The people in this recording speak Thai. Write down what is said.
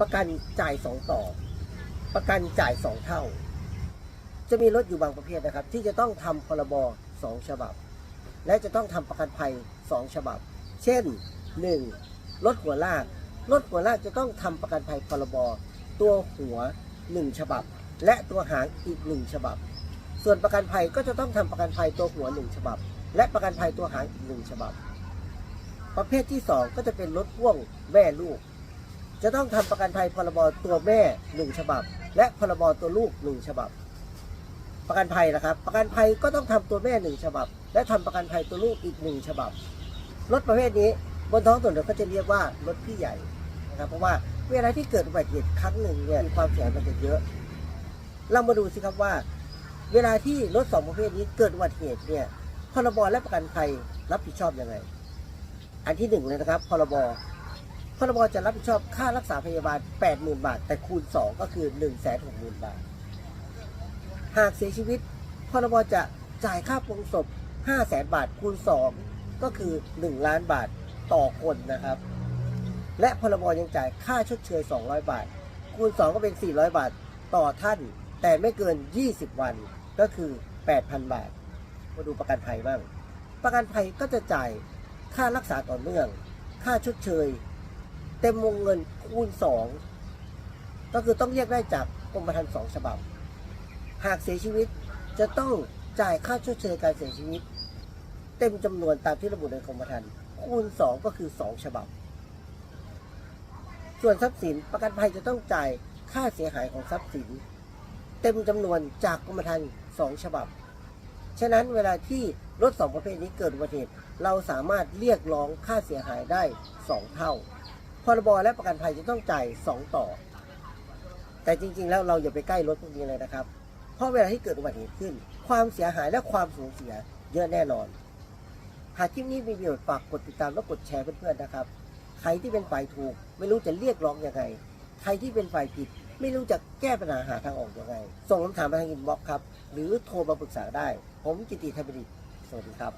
ประกันจ่ายสองต่อ ประกันจ่ายสองเท่า จะมีรถอยู่บางประเภทนะครับ ที่จะต้องทำพรบสองฉบับ และจะต้องทำประกันภัยสองฉบับ เช่นหนึ่งรถหัวลาก รถหัวลากจะต้องทำประกันภัยพรบตัวหัวหนึ่งฉบับ และตัวหางอีกหนึ่งฉบับ ส่วนประกันภัยก็จะต้องทำประกันภัยตัวหัวหนึ่งฉบับ และประกันภัยตัวหางอีกหนึ่งฉบับ ประเภทที่สองก็จะเป็นรถพ่วงแม่ลูก จะต้องทำประกันภัยพรบตัวแม่หนึ่งฉบับ และพรบตัวลูกหนึ่งฉบับ ประกันภัยนะครับ ประกันภัยก็ต้องทำตัวแม่หนึ่งฉบับ และทำประกันภัยตัวลูกอีกหนึ่งฉบับรถประเภทนี้บนท้องถนนก็จะเรียกว่ารถพี่ใหญ่นะครับเพราะว่าเวลาที่เกิดอุบัติเหตุครั้งหนึ่งเนี่ยมีความเสียหายมันจะเยอะ เรามาดูสิครับว่า เวลาที่รถสองประเภทนี้เกิดอุบัติเหตุเนี่ยพรบและประกันภัยรับผิดชอบยังไง อันที่หนึ่งเลยนะครับพรบ พรบจะรับผิดชอบค่ารักษาพยาบาล 80,000 บาท แต่คูณ 2 ก็คือ 160,000 บาท หากเสียชีวิตพรบจะจ่ายค่าปลงศพ 500,000 บาท คูณ 2 ก็คือ 1 ล้านบาทต่อคนนะครับ และพรบยังจ่ายค่าชดเชย 200 บาท คูณ 2 ก็เป็น 400 บาทต่อท่าน แต่ไม่เกิน 20 วันก็คือ 8,000 บาท มาดูประกันภัยบ้าง ประกันภัยก็จะจ่ายค่ารักษาต่อเนื่อง ค่าชดเชย เต็มวงเงินคูณ 2 ก็คือต้องเรียกได้จากกรมธรรม์สองฉบับ หากเสียชีวิตจะต้องจ่ายค่าชดเชยการเสียชีวิต เต็มจำนวนตามที่ระบุในกรมธรรม์คูณ 2 ก็คือ 2 ฉบับ ส่วนทรัพย์สินประกันภัยจะต้องจ่ายค่าเสียหายของทรัพย์สิน เต็มจำนวนจากกรมธรรม์สองฉบับ ฉะนั้นเวลาที่รถสองประเภทนี้เกิดอุบัติเหตุเราสามารถเรียกร้องค่าเสียหายได้ 2 เท่า พรบและประกันภัยจะต้องจ่าย 2 ต่อ แต่จริง ๆ แล้วเราอย่าไปใกล้รถพวกนี้เลยนะครับ เพราะเวลาที่เกิดอุบัติเหตุขึ้น ความเสียหายและความสูญเสียเยอะแน่นอน หากคลิปนี้มีประโยชน์ฝากกดติดตามและกดแชร์เพื่อนๆนะครับ ใครที่เป็นฝ่ายถูก ไม่รู้จะเรียกร้องยังไง ใครที่เป็นฝ่ายผิด ไม่รู้จะแก้ปัญหาหาทางออกยังไง ส่งคำถามมาทางอินบ็อกซ์ครับ หรือโทรมาปรึกษาได้ ผมกิติธรรมดิตสวัสดีครับ